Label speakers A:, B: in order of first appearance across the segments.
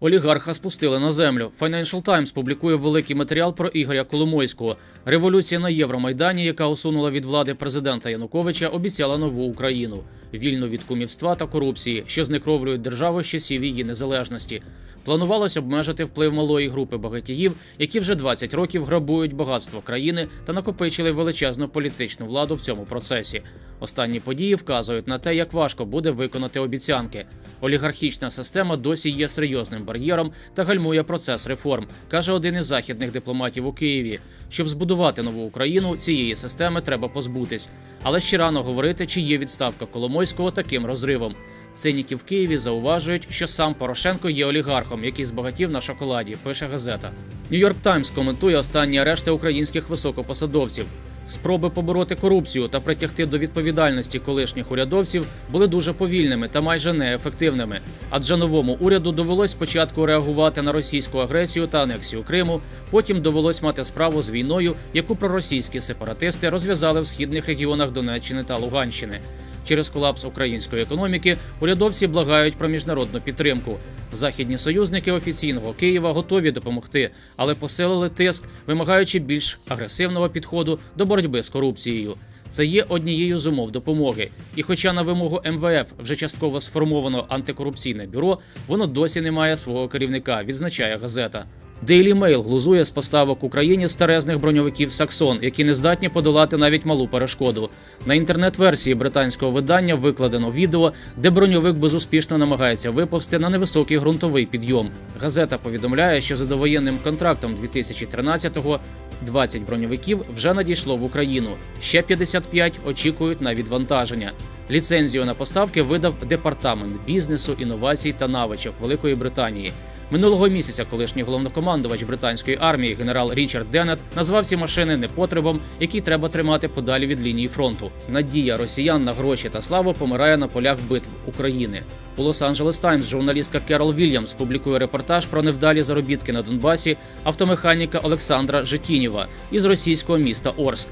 A: Олігарха спустили на землю. Financial Times публікує великий матеріал про Ігоря Коломойського. Революція на Євромайдані, яка усунула від влади президента Януковича, обіцяла нову Україну, вільну від кумівства та корупції, що знекровлюють державу з часів її незалежності. Планувалось обмежити вплив малої групи багатіїв, які вже 20 років грабують багатство країни та накопичили величезну політичну владу в цьому процесі. Останні події вказують на те, як важко буде виконати обіцянки. Олігархічна система досі є серйозним бар'єром та гальмує процес реформ, каже один із західних дипломатів у Києві. Щоб збудувати нову Україну, цієї системи треба позбутись. Але ще рано говорити, чи є відставка Коломойського таким розривом. Циніки в Києві зауважують, що сам Порошенко є олігархом, який збагатів на шоколаді. Пише газета. Нью-Йорк Таймс коментує останні арешти українських високопосадовців. Спроби побороти корупцію та притягти до відповідальності колишніх урядовців були дуже повільними та майже неефективними. Адже новому уряду довелось спочатку реагувати на російську агресію та анексію Криму. Потім довелось мати справу з війною, яку проросійські сепаратисти розв'язали в східних регіонах Донеччини та Луганщини. Через колапс української економіки урядовці благають про міжнародну підтримку. Західні союзники офіційного Києва готові допомогти, але посилили тиск, вимагаючи більш агресивного підходу до боротьби з корупцією. Це є однією з умов допомоги. І, хоча на вимогу МВФ вже частково сформовано антикорупційне бюро, воно досі не має свого керівника, відзначає газета. Daily Mail глузує з поставок Україні старезних броньовиків Саксон, які не здатні подолати навіть малу перешкоду. На інтернет-версії британського видання викладено відео, де броньовик безуспішно намагається виповзти на невисокий ґрунтовий підйом. Газета повідомляє, що за довоєнним контрактом 2013-го 20 броньовиків вже надійшло в Україну. Ще 55 очікують на відвантаження. Ліцензію на поставки видав департамент бізнесу, інновацій та навичок Великої Британії. Минулого місяця колишній головнокомандувач британської армії генерал Річард Деннет назвав ці машини непотребом, який треба тримати подалі від лінії фронту. Надія росіян на гроші та славу помирає на полях битв України. У Лос-Анджелес Таймс журналістка Керол Вільямс публікує репортаж про невдалі заробітки на Донбасі автомеханіка Олександра Житінєва із російського міста Орск.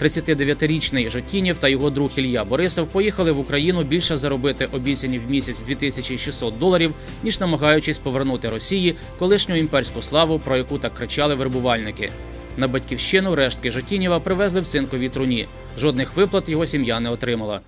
A: 39-річний Жотінів та його друг Ілья Борисов поїхали в Україну більше заробити обіцяні в місяць 2600 доларів, ніж намагаючись повернути Росії колишню імперську славу, про яку так кричали вербувальники. На батьківщину рештки Жотініва привезли в цинковій труні. Жодних виплат його сім'я не отримала.